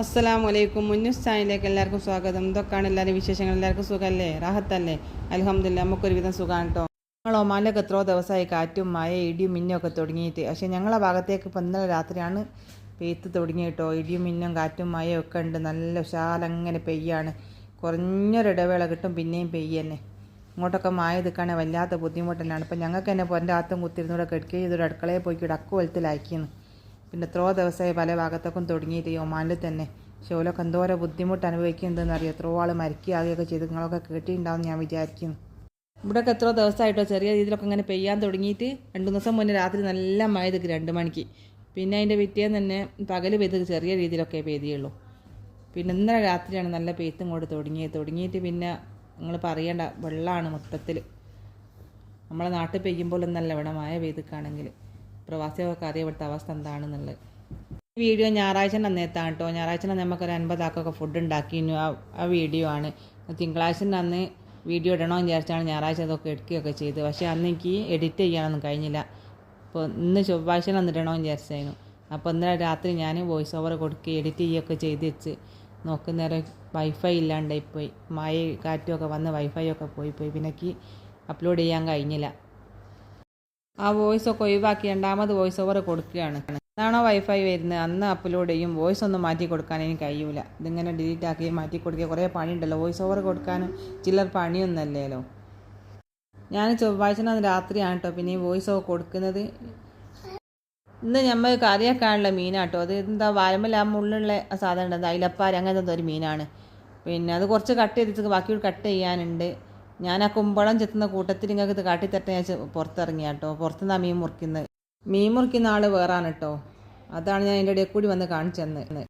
അസ്സലാമു വലൈക്കും മുന്നൂസ് ചാനലിലേക്ക് എല്ലാവർക്കും സ്വാഗതം. ഇതൊക്കെയാണ് എല്ലാവരും വിശേഷങ്ങൾ. എല്ലാവർക്കും സുഖമല്ലേ? റാഹത്തല്ലേ? അലഹമ്മദില്ല നമുക്കൊരുവിധം സുഖമാണ് കേട്ടോ ഞങ്ങൾ ഒമാനിലൊക്കെ എത്രയോ ദിവസമായി കാറ്റും മഴ ഇടിയും മിന്നും ഒക്കെ തുടങ്ങിയിട്ട്. പക്ഷേ ഞങ്ങളെ ഭാഗത്തേക്ക് ഇപ്പം ഇന്നലെ രാത്രിയാണ് പെയ്ത്ത് തുടങ്ങി കേട്ടോ ഇടിയും മിന്നും കാറ്റും മഴയും ഒക്കെ ഉണ്ട്. നല്ല ഉഷാലങ്ങനെ പെയ്യാണ്. കുറഞ്ഞൊരിടവേള കിട്ടും പിന്നെയും പെയ്യന്നെ ഇങ്ങോട്ടൊക്കെ മായ നിൽക്കുകയാണെങ്കിൽ വല്ലാത്ത ബുദ്ധിമുട്ടല്ലാണ് ഇപ്പം ഞങ്ങൾക്ക് തന്നെ പൊന്റെ ആത്തും കുത്തിരുന്നൂടെ കിടക്കുകയും ഇതൊരു അടുക്കളയിൽ പോയി കിടക്കു വലത്തിലാക്കിയെന്ന് പിന്നെ എത്രയോ ദിവസമായി പല ഭാഗത്തൊക്കെ തുടങ്ങിയിട്ട് ഈ ഒമാനിൽ തന്നെ. ഷോലൊക്കെ എന്തോരം ബുദ്ധിമുട്ട് അനുഭവിക്കുന്നുണ്ടെന്ന് അറിയാം. എത്രയോ ആൾ മരിക്കുകയൊക്കെ ചെയ്ത്. നിങ്ങളൊക്കെ കേട്ടിട്ടുണ്ടാവും ഞാൻ വിചാരിക്കുന്നു. ഇവിടെയൊക്കെ എത്രയോ ദിവസമായിട്ടോ ചെറിയ രീതിയിലൊക്കെ ഇങ്ങനെ പെയ്യാൻ തുടങ്ങിയിട്ട് രണ്ട് ദിവസം മുന്നേ രാത്രി നല്ല മഴ ഇതൊക്കെ രണ്ട് മണിക്ക്. പിന്നെ അതിന്റെ പിറ്റേന്ന് തന്നെ പകൽ പെയ്ത് ചെറിയ രീതിയിലൊക്കെ പെയ്തിയുള്ളൂ. പിന്നെ ഇന്നലെ രാത്രിയാണ് നല്ല പെയ്ത്തും കൊണ്ട് തുടങ്ങിയത്. തുടങ്ങിയിട്ട് പിന്നെ നിങ്ങൾ പറയേണ്ട വെള്ളമാണ് മൊത്തത്തിൽ നമ്മളെ നാട്ടിൽ പെയ്യുമ്പോൾ ഒന്നല്ല ഇവിടെ മഴ പ്രവാസികൾക്ക് അറിയാം ഇവിടുത്തെ അവസ്ഥ എന്താണെന്നുള്ളത്. വീഡിയോ ഞായറാഴ്ച അന്നേത്താണ് കേട്ടോ. ഞായറാഴ്ച നമുക്കൊരു അൻപതാക്കൊക്കെ ഫുഡ് ഉണ്ടാക്കിയിരുന്നു. ആ ആ വീഡിയോ ആണ്. തിങ്കളാഴ്ച അന്ന് വീഡിയോ ഇടണമെന്ന് വിചാരിച്ചാണ് ഞായറാഴ്ച അതൊക്കെ എടുക്കുകയൊക്കെ ചെയ്ത് പക്ഷേ അന്ന് എനിക്ക് എഡിറ്റ് ചെയ്യാനൊന്നും കഴിഞ്ഞില്ല. അപ്പോൾ ഇന്ന് ചൊവ്വാഴ്ച അന്ന് ഇടണമെന്ന് വിചാരിച്ചായിരുന്നു. അപ്പോൾ ഇന്നലെ രാത്രി ഞാൻ വോയിസ് ഓവർ കൊടുക്കുക എഡിറ്റ് ചെയ്യുകയൊക്കെ ചെയ്ത് വെച്ച് നോക്കുന്നേരം വൈഫൈ ഇല്ലാണ്ടായിപ്പോയി. മഴ കാറ്റുമൊക്കെ വന്ന് വൈഫൈ ഒക്കെ പോയി പോയി പിന്നെ അപ്ലോഡ് ചെയ്യാൻ കഴിഞ്ഞില്ല. ആ വോയിസ് ഒക്കെ ഒഴിവാക്കി രണ്ടാമത് വോയിസ് ഓവർ കൊടുക്കുകയാണ്. അതാണോ വൈഫൈ വരുന്നത്? അന്ന് അപ്ലോഡ് ചെയ്യും. വോയിസ് ഒന്നും മാറ്റി കൊടുക്കാൻ എനിക്ക് കഴിയൂല. ഇതിങ്ങനെ ഡിലീറ്റ് ആക്കി മാറ്റി കൊടുക്കുക. കുറേ പണിയുണ്ടല്ലോ. വോയിസ് ഓവർ കൊടുക്കാനും ചിലർ പണിയൊന്നല്ലേലോ ഞാൻ ചൊവ്വാഴ്ച രാത്രിയാണ് കേട്ടോ. പിന്നെ ഈ വോയിസ് ഓവർ കൊടുക്കുന്നത്. ഇന്ന് നമ്മൾ കറിയാക്കാനുള്ള മീനാട്ടോ അത് എന്താ വാരമ്പല ആ സാധനം ഉണ്ട് അയിലപ്പാര അങ്ങനത്തെ ഒരു മീനാണ്. പിന്നെ അത് കുറച്ച് കട്ട് ചെയ്തിട്ട് ബാക്കി കട്ട് ചെയ്യാനുണ്ട്. ഞാൻ ആ കുമ്പളം ചെത്തുന്ന കൂട്ടത്തിൽ നിങ്ങൾക്ക് ഇത് കാട്ടിത്തട്ട ഞാൻ പുറത്തിറങ്ങിയ കേട്ടോ പുറത്തുനിന്ന് മീൻ മുറിക്കുന്നത് മീൻ മുറിക്കുന്ന ആൾ വേറാണ് കേട്ടോ അതാണ് ഞാൻ അതിന്റെ ഇടയിൽ കൂടി വന്ന് കാണിച്ചെന്ന്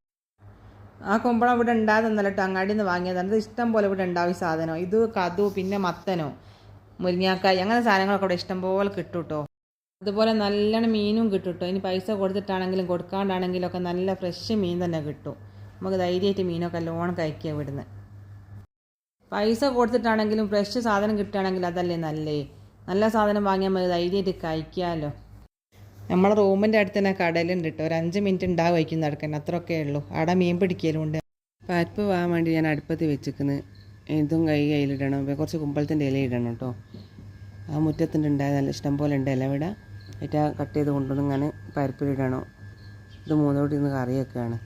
ആ കുമ്പളം ഇവിടെ ഉണ്ടാകുന്നല്ല കേട്ടോ അങ്ങാടിയിൽ നിന്ന് വാങ്ങിയതാണ് ഇഷ്ടം പോലെ ഇവിടെ ഉണ്ടാവും ഈ സാധനം. ഇത് കതു പിന്നെ മത്തനോ മുരിങ്ങാക്കായി അങ്ങനെ സാധനങ്ങളൊക്കെ ഇവിടെ ഇഷ്ടം പോലെ കിട്ടും കേട്ടോ അതുപോലെ നല്ലോണം മീനും കിട്ടും കേട്ടോ ഇനി പൈസ കൊടുത്തിട്ടാണെങ്കിലും കൊടുക്കാണ്ടാണെങ്കിലും ഒക്കെ നല്ല ഫ്രഷ് മീൻ തന്നെ കിട്ടും. നമുക്ക് ധൈര്യമായിട്ട് മീനൊക്കെ ലോൺ കഴിക്കുക ഇവിടുന്ന്. പൈസ കൊടുത്തിട്ടാണെങ്കിലും ഫ്രഷ് സാധനം കിട്ടുകയാണെങ്കിൽ അതല്ലേ നല്ലേ? നല്ല സാധനം വാങ്ങിയാൽ മതി ധൈര്യമായിട്ട് കഴിക്കാമല്ലോ നമ്മളെ റൂമിന്റെ അടുത്ത് തന്നെ കടലുണ്ട് കേട്ടോ. ഒരു അഞ്ച് മിനിറ്റ് ഉണ്ടാവും വയ്ക്കുന്ന നടക്കാൻ. അത്രയൊക്കെ ഉള്ളൂ. അവിടെ മീൻ പിടിക്കലുണ്ട്. പരിപ്പ് പോകാൻ വേണ്ടി ഞാൻ അടുപ്പത്ത് വെച്ചിരിക്കുന്നത് ഇതും കൈ കയ്യിലിടണം. കുറച്ച് കുമ്പളത്തിന്റെ ഇല ഇടണം കേട്ടോ. ആ മുറ്റത്തിന്റെ ഉണ്ടായത് നല്ല ഇഷ്ടം പോലെ ഉണ്ട്. ഇല ഇവിടെ ഏറ്റ കട്ട് ചെയ്ത് കൊണ്ടുവന്ന് ഇങ്ങനെ പരിപ്പിലിടണം. ഇത് മൂന്നോട്ട് ഇന്ന് കറിയൊക്കെയാണ്.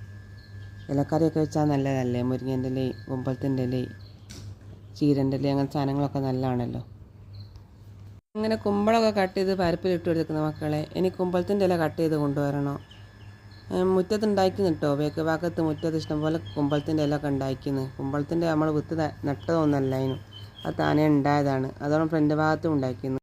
ഇലക്കറിയൊക്കെ വെച്ചാൽ നല്ലതല്ലേ? മുരിങ്ങേന്റെ ഇലയും കുമ്പളത്തിന്റെ ഇലയും. അങ്ങനെ അങ്ങനത്തെ സാധനങ്ങളൊക്കെ നല്ലതാണല്ലോ. അങ്ങനെ കുമ്പളൊക്കെ കട്ട് ചെയ്ത് പരപ്പിലിട്ട് കൊടുക്കുന്ന മക്കളെ ഇനി കുമ്പളത്തിന്റെ ഇല കട്ട് ചെയ്ത് കൊണ്ടുവരണോ. മുറ്റത്ത് ഉണ്ടായിക്കുന്നു കേട്ടോ വേക്ക് ഭാഗത്ത് മുറ്റത്ത് ഇഷ്ടംപോലെ കുമ്പളത്തിന്റെ ഇല ഒക്കെ കുമ്പളത്തിന്റെ നമ്മൾ വിത്ത് നട്ടതൊന്നല്ല അതിന്. അത് താനേ ഉണ്ടായതാണ്. അതോടെ ഫ്രണ്ട് ഭാഗത്തും ഉണ്ടാക്കുന്നു.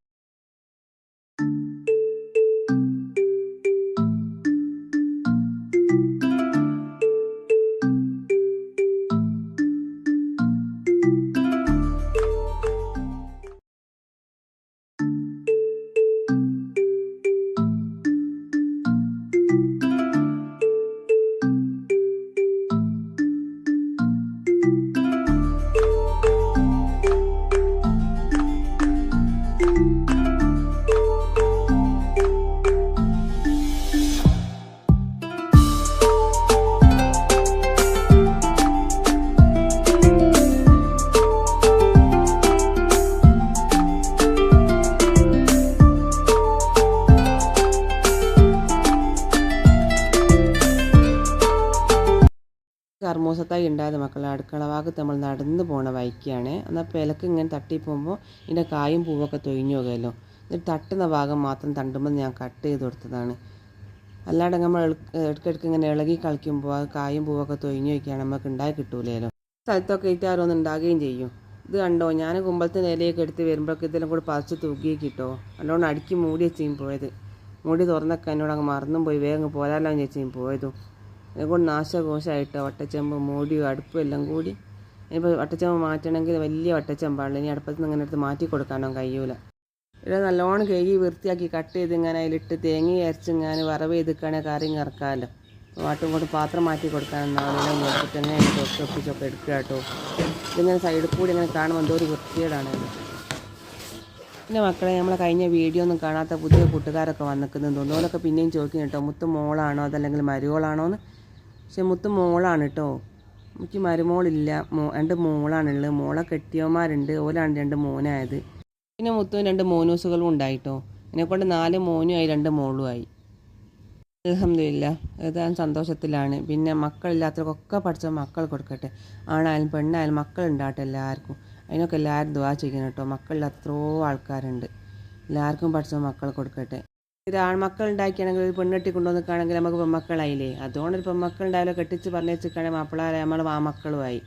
കർമ്മൂസത്തായി മക്കൾ അടുക്കള ഭാഗത്ത് നമ്മൾ നടന്ന് പോണ വൈക്കാണ് എന്നാൽ പിലക്ക് ഇങ്ങനെ തട്ടിപ്പോകുമ്പോൾ ഇതിന്റെ കായും പൂവൊക്കെ തൊഴിഞ്ഞു പോകുമല്ലോ എന്നിട്ട് തട്ടുന്ന ഭാഗം മാത്രം തണ്ടുമ്പോൾ ഞാൻ കട്ട് ചെയ്ത് കൊടുത്തതാണ്. അല്ലാണ്ട് നമ്മൾ ഇടയ്ക്കിടയ്ക്ക് ഇങ്ങനെ ഇളകി കളിക്കുമ്പോൾ ആ കായും പൂവൊക്കെ തൊഴിഞ്ഞു വയ്ക്കുകയാണ് നമുക്ക് ഉണ്ടായി കിട്ടൂലല്ലോ സ്ഥലത്തൊക്കെ ഇറ്റാരോന്ന് ഉണ്ടാകുകയും ചെയ്യും. ഇത് കണ്ടോ? ഞാൻ കുമ്പളത്തിന്റെ ഇലയൊക്കെ എടുത്ത് വരുമ്പോഴൊക്കെ ഇതെല്ലാം കൂടി പറിച്ച് തൂക്കി കിട്ടോ നല്ലോണം അടുക്കി മൂടി വെച്ചും പോയത്. മൂടി തുറന്നൊക്കെ എന്നോട് അങ്ങ് മറന്നും പോയി. വേഗം എന്ന് വെച്ചും പോയതും. അതുകൊണ്ട് നാശകോശമായിട്ട് വട്ടച്ചമ്പ് മൂടിയും അടുപ്പും എല്ലാം കൂടി. ഇനിയിപ്പോൾ വട്ടച്ചമ്പ് മാറ്റണമെങ്കിൽ വലിയ വട്ടച്ചെമ്പാണ്. ഇനി അടുപ്പത്ത് നിന്ന് ഇങ്ങനെ എടുത്ത് മാറ്റി കൊടുക്കാനോ കഴിയൂല. ഇവിടെ നല്ലോണം കഴുകി വൃത്തിയാക്കി കട്ട് ചെയ്ത് ഇങ്ങനെ അതിലിട്ട് തേങ്ങ ഞാൻ വറവ് ചെയ്തിക്കാണെങ്കിൽ കറി ഇറക്കാമല്ലോ വാട്ടും കൊണ്ട് പാത്രം മാറ്റി കൊടുക്കാനെന്നാണെങ്കിലും നോക്കിയിട്ട് ഇങ്ങനെ ഒപ്പിച്ചൊക്കെ എടുക്കുക കേട്ടോ. ഇതിങ്ങനെ സൈഡിൽ കൂടി ഇങ്ങനെ കാണുമ്പോൾ എന്തോ ഒരു വൃത്തികേടാണ് പിന്നെ മക്കളെ നമ്മൾ കഴിഞ്ഞ വീഡിയോ ഒന്നും കാണാത്ത പുതിയ കൂട്ടുകാരൊക്കെ വന്നിക്കുന്നത് തോന്നുന്നു ഓലൊക്കെ പിന്നെയും ചോദിക്കുന്നു കേട്ടോ. മുത്ത് മോളാണോ അതല്ലെങ്കിൽ മരുവോളാണോ എന്ന് പക്ഷെ മുത്ത് മോളാണ് കേട്ടോ എനിക്ക് മരുമോളില്ല. മോ രണ്ട് മോളാണുള്ളത്. മോളെ കെട്ടിയവന്മാരുണ്ട്. ഓലാണ് രണ്ട് മോനായത്. പിന്നെ മുത്തും രണ്ട് മോനൂസുകളും ഉണ്ടായിട്ടോ എന്നെക്കൊണ്ട് നാല് മോനുമായി രണ്ട് മോളുമായി. അലഹമില്ല ഞാൻ സന്തോഷത്തിലാണ്. പിന്നെ മക്കളില്ലാത്തവർക്കൊക്കെ പഠിച്ച മക്കൾ കൊടുക്കട്ടെ. ആണായാലും പെണ്ണായാലും മക്കളുണ്ടാകട്ടെ എല്ലാവർക്കും. അതിനൊക്കെ എല്ലാവരും ദുവാ ചെയ്യണം കേട്ടോ മക്കളിൽ എത്രയോ ആൾക്കാരുണ്ട്. എല്ലാവർക്കും പഠിച്ച മക്കൾ കൊടുക്കട്ടെ. ഒരു ആൺമക്കൾ ഉണ്ടാക്കിയാണെങ്കിൽ ഒരു പെണ്ണെട്ടി കൊണ്ടുവന്നിക്കാണെങ്കിൽ നമുക്ക് പെൺമക്കളായില്ലേ? അതുകൊണ്ട് ഒരു പെൺമക്കൾ ഉണ്ടായാലോ കെട്ടിച്ച് പറഞ്ഞേച്ചിക്കാണെങ്കിൽ മാപ്പിളാരെ നമ്മൾ മാമക്കളുമായി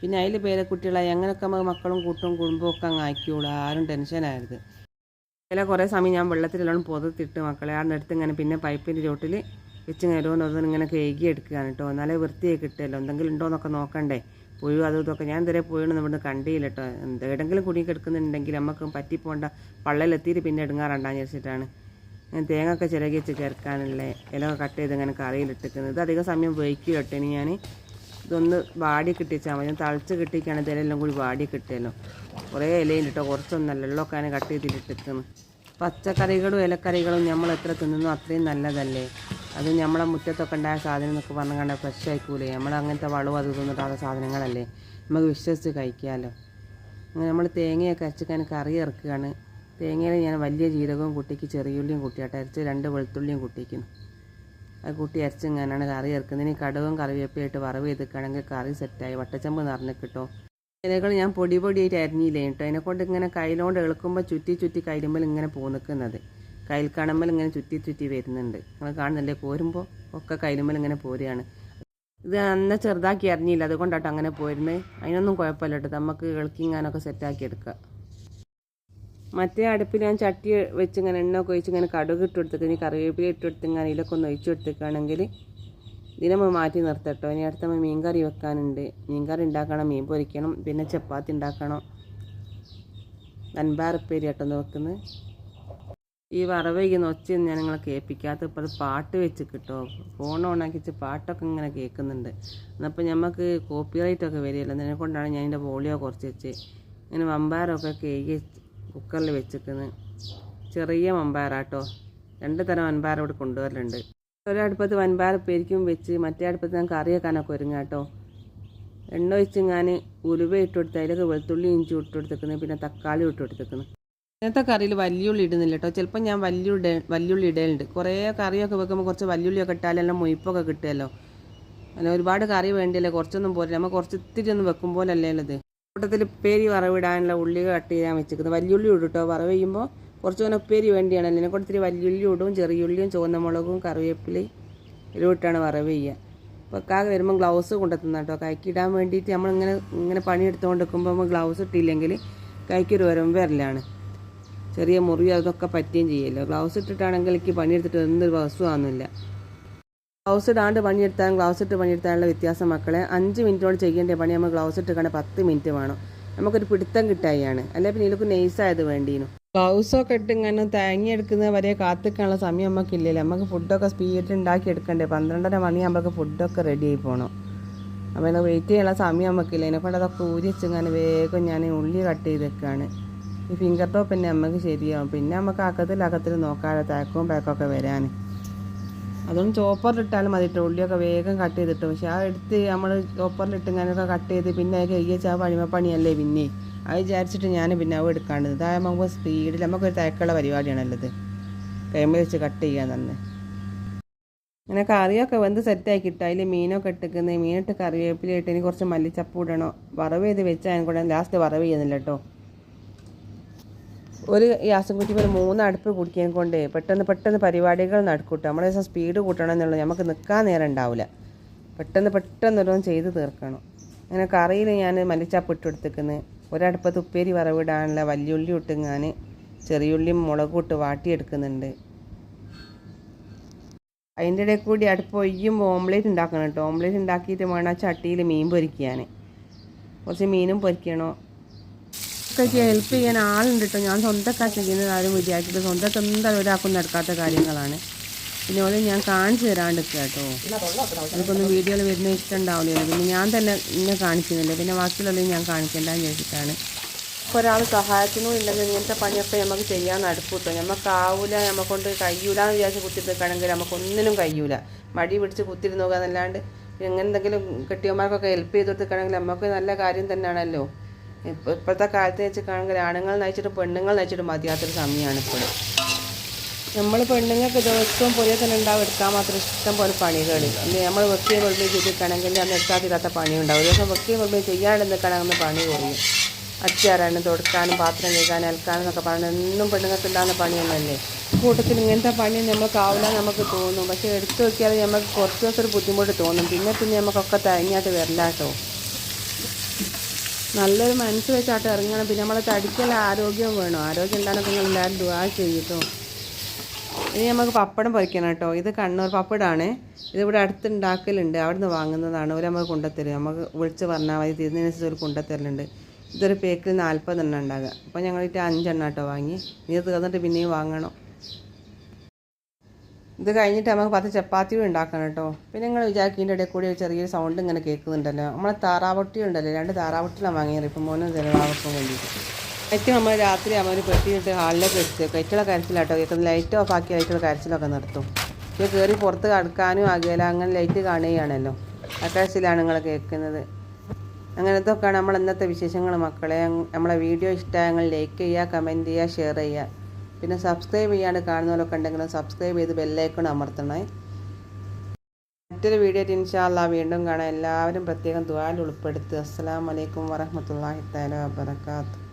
പിന്നെ അതിൽ പേരെ കുട്ടികളായി അങ്ങനെയൊക്കെ നമുക്ക് മക്കളും കൂട്ടും കുടുംബവും ഒക്കെ അങ്ങ് ആക്കിയോളൂ ആരും ടെൻഷനായിരുന്നു ചില കുറേ സമയം ഞാൻ വെള്ളത്തിലെല്ലാം പൊതുത്തിട്ട് മക്കളെ ആ അടുത്ത് ഇങ്ങനെ പിന്നെ പൈപ്പിന്റെ ചോട്ടിൽ വെച്ച് ഇങ്ങനെ ഓരോന്ന് ഇങ്ങനെ കേകി എടുക്കുകയാണ് കേട്ടോ. എന്നാലേ വൃത്തിയായി കിട്ടുമല്ലോ എന്തെങ്കിലും ഉണ്ടോ എന്നൊക്കെ നോക്കണ്ടേ? പുഴു അതും ഇതൊക്കെ ഞാൻ ഇതുവരെ പുഴുന്ന് ഇവിടുന്ന് കണ്ടില്ല കേട്ടോ. എന്തെങ്കിലും കുടുങ്ങി കിടക്കുന്നുണ്ടെങ്കിൽ നമുക്ക് പറ്റിപ്പോണ്ട പള്ളയിലെത്തിയിട്ട് പിന്നെ എടുങ്ങാറുണ്ടാന്ന് വിചാരിച്ചിട്ടാണ്. ഞാൻ തേങ്ങ ഒക്കെ ചിലകി വെച്ച് ചേർക്കാനുള്ള ഇല കട്ട് ചെയ്ത് ഇങ്ങനെ കറിയിലിട്ടിക്കുന്നത് ഇത് അധികം സമയം വൈക്കി ഇനി ഞാൻ ഇതൊന്ന് വാടി കിട്ടിച്ചാൽ മതി. തളിച്ച് കിട്ടിക്കാണ് ഇതിലെല്ലാം കൂടി വാടി കിട്ടിയല്ലോ. കുറേ ഇലയിൽ ഇട്ടോ കുറച്ചൊന്നല്ല എള്ളൊക്കെയാണ് കട്ട് ചെയ്തിട്ടിരിക്കുന്നത് പച്ചക്കറികളും ഇലക്കറികളും നമ്മൾ എത്ര തിന്നുന്നു അത്രയും നല്ലതല്ലേ. അത് നമ്മളെ മുറ്റത്തൊക്കെ ഉണ്ടായ സാധനം എന്നൊക്കെ പറഞ്ഞു കണ്ടാൽ ഫ്രഷ് ആയിക്കൂലേ. നമ്മൾ അങ്ങനത്തെ വളവും അത് തിന്നിട്ടാത്ത സാധനങ്ങളല്ലേ. നമുക്ക് വിശ്വസിച്ച് കഴിക്കാമല്ലോ അങ്ങനെ നമ്മൾ തേങ്ങയൊക്കെ അരച്ചിക്കാൻ കറി ഇറക്കുകയാണ്. തേങ്ങയിൽ ഞാൻ വലിയ ജീരകവും കുട്ടിക്ക് ചെറിയുള്ളിയും കുട്ടിയായിട്ട് അരച്ച് രണ്ട് വെളുത്തുള്ളിയും കുട്ടിക്കുന്നു. അത് കൂട്ടി അരച്ചിങ്ങാനാണ് കറി ഇറക്കുന്നതിന് കടുവും കറിവേപ്പിലായിട്ട് വറവ് ചെയ്തിക്കുകയാണെങ്കിൽ കറി സെറ്റായി. വട്ടച്ചമ്പ് നിറഞ്ഞ് കിട്ടും ഇലകൾ ഞാൻ പൊടി പൊടിയായിട്ട് അരിഞ്ഞില്ലേ കേട്ടോ അതിനെക്കൊണ്ട് ഇങ്ങനെ കയ്യിലോണ്ട് എളുക്കുമ്പോൾ ചുറ്റി ചുറ്റി കയ്യിലുമ്പോൾ ഇങ്ങനെ പോ നിൽക്കുന്നത് കയ്യിൽ കണമ്പൽ ഇങ്ങനെ ചുറ്റി ചുറ്റി വരുന്നുണ്ട്. നിങ്ങൾ കാണുന്നില്ലേ? പോരുമ്പോൾ ഒക്കെ കയ്യിലുമ്പോൾ ഇങ്ങനെ പോരുകയാണ്. ഇത് അന്ന് ചെറുതാക്കി അറിഞ്ഞില്ല അതുകൊണ്ടാട്ടോ അങ്ങനെ പോരുന്നത് അതിനൊന്നും കുഴപ്പമില്ല കേട്ടോ നമുക്ക് ഇളക്കിങ്ങാനൊക്കെ സെറ്റാക്കി എടുക്കാം. മറ്റേ അടുപ്പിൽ ഞാൻ ചട്ടി വെച്ച് ഇങ്ങനെ എണ്ണ ഒക്കെ ഒഴിച്ച് ഇങ്ങനെ കടുക് ഇട്ട് കൊടുത്തിട്ട് ഇനി കറിവേപ്പില ഇട്ട് കൊടുത്ത് ഇങ്ങനെ ഇതിലൊക്കെ ഒന്ന് ഒഴിച്ച് കൊടുത്തേക്കാണെങ്കിൽ ഇതിനെ നമ്മൾ മാറ്റി നിർത്തട്ടോ. ഇനി അടുത്ത മീൻ കറി വെക്കാനുണ്ട്. മീൻ കറി ഉണ്ടാക്കണം മീൻ പൊരിക്കണം പിന്നെ ചപ്പാത്തി ഉണ്ടാക്കണം. അൻപാറുപ്പേരി കേട്ടോ ഒന്ന് വെക്കുന്നത്. ഈ വറവയ്ക്കുന്ന ഒച്ചയൊന്നും ഞാൻ നിങ്ങളെ കേൾപ്പിക്കാത്ത ഇപ്പോൾ അത് പാട്ട് വെച്ച് കിട്ടോ ഫോൺ ഓണാക്കി വെച്ച് പാട്ടൊക്കെ ഇങ്ങനെ കേൾക്കുന്നുണ്ട്. എന്നപ്പോൾ നമുക്ക് കോപ്പിറൈറ്റ് ഒക്കെ വരികയല്ലോ? അതിനെ കൊണ്ടാണ് ഞാൻ ഇതിന്റെ വോളിയോ കുറച്ച് വെച്ച്. ഇങ്ങനെ വമ്പാരമൊക്കെ കേക്ക് കുക്കറിൽ വെച്ചിരിക്കുന്നത് ചെറിയ മമ്പാറാട്ടോ രണ്ട് തരം വൻപാര ഇവിടെ കൊണ്ടുവരലുണ്ട്. ഒരടുപ്പത്ത് വൻപാറ പെരിക്കും വെച്ച് മറ്റേ അടുപ്പത്ത് ഞാൻ കറി വെക്കാനൊക്കെ ഒരുങ്ങാട്ടോ എണ്ണ ഒഴിച്ച് ഞാൻ ഉലുവ ഇട്ട് കൊടുത്ത് അതിലൊക്കെ വെളുത്തുള്ളി ഇഞ്ചി ഇട്ട് കൊടുത്തേക്കുന്നത് പിന്നെ തക്കാളി ഇട്ട് കൊടുത്തേക്കുന്നത് ഇന്നത്തെ കറിയിൽ വല്യുള്ളി ഇടുന്നില്ല കേട്ടോ ചിലപ്പോൾ ഞാൻ വല്യുള്ളി വല്യുള്ളി ഇടലുണ്ട്. കുറേ കറിയൊക്കെ വെക്കുമ്പോൾ കുറച്ച് വല്യുള്ളിയൊക്കെ ഇട്ടാലെല്ലാം മൊയ്പ്പൊക്കെ കിട്ടുമല്ലോ അല്ല ഒരുപാട് കറി വേണ്ടിയല്ലേ കുറച്ചൊന്നും പോരില്ല? നമ്മൾ കുറച്ച് ഇത്തിരി ഒന്ന് വെക്കുമ്പോലല്ലേ ഉള്ളത്. കൂട്ടത്തിൽ ഉപ്പേരി വറവിടാനുള്ള ഉള്ളി കട്ട് ചെയ്യാൻ വെച്ചിരിക്കുന്നത്. വലിയുള്ളി ഇടും കേട്ടോ വറവ് ചെയ്യുമ്പോൾ കുറച്ച് കൂടെ ഉപ്പേരി വേണ്ടിയാണ്. അതിനെ കൂടെ വല്യുള്ളി ഇടും ചെറിയുള്ളിയും ചുവന്ന മുളകും കറിവേപ്പിലയും എല്ലാം ഇട്ടാണ് വറവ് ചെയ്യുക. അപ്പോൾ കാക്ക വരുമ്പോൾ ഗ്ലൗസ് കൊണ്ടെത്തുന്ന കേട്ടോ കൈക്കിടാൻ വേണ്ടിയിട്ട് നമ്മളിങ്ങനെ ഇങ്ങനെ പണിയെടുത്തുകൊണ്ട് നിൽക്കുമ്പോൾ നമ്മൾ ഗ്ലൗസ് ഇട്ടില്ലെങ്കിൽ കൈക്കൊരു വരം വരലാണ് ചെറിയ മുറി അതൊക്കെ പറ്റുകയും ചെയ്യല്ലോ. ഗ്ലൗസ് ഇട്ടിട്ടാണെങ്കിൽ എനിക്ക് പണിയെടുത്തിട്ട് എന്തൊരു വസ്തുവാകുന്നില്ല ഗ്ലൗസ് ഇടാണ്ട് പണിയെടുത്താലും ഗ്ലൗസ് ഇട്ട് പണിയെടുത്താനുള്ള വ്യത്യാസം മക്കളെ. അഞ്ച് മിനിറ്റോട് ചെയ്യേണ്ട പണി നമ്മൾ ഗ്ലൗസ് ഇട്ട് കണ്ട പത്ത് മിനിറ്റ് വേണം. നമുക്കൊരു പിടുത്തം കിട്ടായാണ്. അല്ലെ പിന്നെ ഇതിലൊക്കെ നെയ്സായത് വേണ്ടീനു. ഗ്ലൗസൊക്കെ ഇട്ട് ഇങ്ങനെ എടുക്കുന്ന വരെ കാത്തിക്കാനുള്ള സമയം നമുക്കില്ലല്ലോ നമുക്ക് ഫുഡൊക്കെ സ്പീഡിൽ ഉണ്ടാക്കി എടുക്കണ്ടേ. പന്ത്രണ്ടര മണിയാകുമ്പോഴേക്ക് ഫുഡൊക്കെ റെഡി ആയി പോകണം അപ്പോൾ ഇത് വെയിറ്റ് ചെയ്യാനുള്ള സമയം നമുക്കില്ല ഇതിനെക്കൊണ്ട് അതൊക്കെ ഊരി വെച്ചിങ്ങനെ വേഗം ഞാൻ ഉള്ളി കട്ട് ചെയ്ത് വെക്കുകയാണ് ഈ ഫിംഗർ ടോപ്പ് തന്നെ നമുക്ക് ശരിയാവും. പിന്നെ നമുക്ക് അക്കത്തിൽ അക്കത്തിൽ നോക്കാതെ തേക്കവും പേക്കൊക്കെ വരാൻ അതുകൊണ്ട് ചോപ്പറിലിട്ടാലും മതി കേട്ടോ ഉള്ളിയൊക്കെ വേഗം കട്ട് ചെയ്തിട്ട്. പക്ഷെ ആ എടുത്ത് നമ്മൾ ചോപ്പറിലിട്ട് ഇങ്ങനെയൊക്കെ കട്ട് ചെയ്ത് പിന്നെ കഴിച്ച ആ പണിമപ്പണിയല്ലേ പിന്നെ. അത് വിചാരിച്ചിട്ട് ഞാൻ പിന്നെ അവ എടുക്കാണ്ട്. ഇതാകുമ്പോൾ സ്പീഡിൽ നമുക്കൊരു തിരക്കുള്ള പരിപാടിയാണല്ലത്. കൈമ വെച്ച് കട്ട് ചെയ്യാൻ തന്നെ. അങ്ങനെ കറിയൊക്കെ വെന്ത് സെറ്റാക്കിയിട്ട് അതിൽ മീനൊക്കെ ഇട്ടിക്കുന്നത് മീനിട്ട് കറിവേപ്പിലിട്ട് ഇനി കുറച്ച് മല്ലിച്ചപ്പ് ഇടണം. വറവ് ചെയ്ത് വെച്ചാൽ കൂടെ ലാസ്റ്റ് വറവ് ചെയ്യുന്നില്ല കേട്ടോ ഒരു ഗ്യാസും കുറ്റി ഒരു മൂന്ന് അടുപ്പ് കുടിക്കാൻ കൊണ്ട് പെട്ടെന്ന് പെട്ടെന്ന് പരിപാടികൾ നടക്കൂട്ടോ നമ്മളെ ദിവസം സ്പീഡ് കൂട്ടണം എന്നുള്ളത് നമുക്ക് നിൽക്കാൻ നേരം ഉണ്ടാവില്ല. പെട്ടെന്ന് പെട്ടെന്ന് ഓരോന്ന് ചെയ്ത് തീർക്കണം. അങ്ങനെ കറിയിൽ ഞാൻ മല്ലിച്ചാപ്പ് ഇട്ട് കൊടുത്തേക്കുന്നത് ഒരടുപ്പത്ത് ഉപ്പേരി വറവിടാനുള്ള വല്യുള്ളി ഇട്ട് ഞാൻ ചെറിയുള്ളിയും മുളകും ഇട്ട് വാട്ടിയെടുക്കുന്നുണ്ട്. അതിന്റെ ഇടയിൽ കൂടി അടുപ്പ് ഒയ്യുമ്പോൾ ഓംലേറ്റ് ഉണ്ടാക്കണം കേട്ടോ ഓംലേറ്റ് ഉണ്ടാക്കിയിട്ട് വേണം ചട്ടിയിൽ മീൻ പൊരിക്കാൻ. കുറച്ച് മീനും പൊരിക്കണോ? ഒക്കെ ഹെൽപ്പ് ചെയ്യാൻ ആളുണ്ട് കേട്ടോ ഞാൻ സ്വന്തമൊക്കെ ചെയ്യുന്നത് ആരും വിചാരിച്ചിട്ട് സ്വന്തമൊക്കെ എന്തായാലും ഒരാൾക്കും നടക്കാത്ത കാര്യങ്ങളാണ്. പിന്നെ ഓരോ ഞാൻ കാണിച്ചു തരാണ്ടിരിക്കുക കേട്ടോ എനിക്കൊന്നും വീഡിയോയിൽ വരുന്ന ഇഷ്ടം ഉണ്ടാവില്ല പിന്നെ ഞാൻ തന്നെ ഇന്നെ കാണിക്കുന്നില്ല പിന്നെ ബാക്കിയുള്ളത് ഞാൻ കാണിക്കണ്ടെന്ന് ചോദിച്ചിട്ടാണ് ഇപ്പോൾ ഒരാൾ സഹായത്തിനും ഇല്ലെങ്കിൽ ഇങ്ങനത്തെ പണിയൊക്കെ നമുക്ക് ചെയ്യാൻ നടക്കും കേട്ടോ നമുക്കാവൂല നമ്മക്കൊണ്ട് കഴിയൂല എന്ന് വിചാരിച്ച് കുത്തിരിക്കുകയാണെങ്കിൽ നമുക്കൊന്നിനും കഴിയൂല. മടി പിടിച്ച് കുത്തിരുന്ന് നോക്കുക എന്നല്ലാണ്ട് എങ്ങനെ കെട്ടിയന്മാർക്കൊക്കെ ഹെൽപ്പ് ചെയ്ത് നമുക്ക് നല്ല കാര്യം തന്നെയാണല്ലോ. ഇപ്പോൾ ഇപ്പോഴത്തെ കാലത്ത് കാണുമ്പോൾ ആണുങ്ങൾ നയിച്ചിട്ട് പെണ്ണുങ്ങൾ നയിച്ചിട്ട് മതിയാത്തൊരു സമയമാണ് ഇപ്പോൾ നമ്മൾ പെണ്ണുങ്ങൾക്ക് ദിവസവും പുതിയ തന്നെ ഉണ്ടാവും എടുക്കാൻ മാത്രം ഇഷ്ടം പോലെ പണികൾ. നമ്മൾ വെക്കുകയും വെള്ളം ചെയ്തിരിക്കണമെങ്കിൽ അന്ന് എടുക്കാതില്ലാത്ത പണി ഉണ്ടാവും ഒരു ദിവസം വെക്കുകയും വെള്ളം ചെയ്യാണ്ട് നിൽക്കണമെന്ന് പണി കുറയും അച്ചാറാണ് തുടക്കാനും പാത്രം കഴുകാനും അലക്കാനും എന്നൊക്കെ പറഞ്ഞാൽ എന്നും പെണ്ണുങ്ങൾക്ക് ഉണ്ടാകുന്ന പണിയൊന്നുമല്ലേ? കൂട്ടത്തിൽ ഇങ്ങനത്തെ പണി നമുക്കാവില്ല നമുക്ക് തോന്നും. പക്ഷേ എടുത്തു നോക്കിയാൽ നമുക്ക് കുറച്ച് ദിവസം ഒരു ബുദ്ധിമുട്ട് തോന്നും. പിന്നെ പിന്നെ നമുക്കൊക്കെ തഴഞ്ഞാട്ട് വരില്ല കേട്ടോ. നല്ലൊരു മനസ്സ് വെച്ചാട്ട് ഇറങ്ങണം. പിന്നെ നമ്മളെ തടിക്കല്ല ആരോഗ്യം വേണം. ആരോഗ്യം ഉണ്ടാകുന്ന നിങ്ങൾ എല്ലാവരും ദുവാ ചെയ്യട്ടോ. ഇനി നമുക്ക് പപ്പടം പൊരിക്കണം കേട്ടോ. ഇത് കണ്ണൂർ പപ്പടമാണ് ഇതിവിടെ അടുത്ത് ഉണ്ടാക്കലുണ്ട്. അവിടുന്ന് വാങ്ങുന്നതാണ്. ഒരു നമുക്ക് കൊണ്ടുത്തരും. നമുക്ക് വിളിച്ച് പറഞ്ഞാൽ മതി. തിരുന്നതിനനുസരിച്ച് ഒരു കൊണ്ടുത്തരലുണ്ട്. ഇതൊരു പേക്കിൽ നാൽപ്പതെണ്ണം ഉണ്ടാകുക. അപ്പോൾ ഞങ്ങളിട്ട് അഞ്ചെണ്ണം കേട്ടോ വാങ്ങി. ഇത് തീർന്നിട്ട് പിന്നെയും വാങ്ങണം. ഇത് കഴിഞ്ഞിട്ട് നമുക്ക് പത്ത് ചപ്പാത്തി കൂടി ഉണ്ടാക്കണം കേട്ടോ. പിന്നെ നിങ്ങൾ വിചാരിക്കുന്നതിന്റെ ഇടയിൽ കൂടി ചെറിയൊരു സൗണ്ട് ഇങ്ങനെ കേൾക്കുന്നുണ്ടല്ലോ. നമ്മളെ താറാവട്ടി ഉണ്ടല്ലോ രണ്ട് താറാവട്ടിലാണ് വാങ്ങിയത്. ഇപ്പം മോനും ചിലവാക്കാൻ വേണ്ടിയിട്ട്. ഏറ്റവും നമ്മൾ രാത്രി അമ്മ ഒരു പെട്ടിയിട്ട് ഹാളിലേക്ക് വെച്ച് കയറ്റുള്ള കരച്ചിലാട്ടോ കേൾക്കുന്നത്. ലൈറ്റ് ഓഫ് ആക്കി ലൈറ്റുള്ള കരച്ചിലൊക്കെ നിർത്തും ഇത് കയറി പുറത്ത് കടക്കാനും ആകില്ല. അങ്ങനെ ലൈറ്റ് കാണുകയാണല്ലോ. കരച്ചിലാണ് നിങ്ങൾ കേൾക്കുന്നത്. അങ്ങനത്തെ ഒക്കെയാണ് നമ്മൾ ഇന്നത്തെ വിശേഷങ്ങൾ മക്കളെ. നമ്മളെ വീഡിയോ ഇഷ്ടമായെങ്കിൽ ലൈക്ക് ചെയ്യുക കമന്റ് ചെയ്യുക ഷെയർ ചെയ്യുക. പിന്നെ സബ്സ്ക്രൈബ് ചെയ്യാണ്ട് കാണുന്നവരൊക്കെ ഉണ്ടെങ്കിൽ സബ്സ്ക്രൈബ് ചെയ്ത് ബെല്ലൈക്കൺ അമർത്തണേ. മറ്റൊരു വീഡിയോ ഇൻഷാല്ല വീണ്ടും കാണാം. എല്ലാവരും പ്രത്യേകം ദ്വാൽ ഉൾപ്പെടുത്തുക. അസ്സാം വലൈക്കും വറഹമത്തല്ലാഹി തആല വബറകാതുഹു.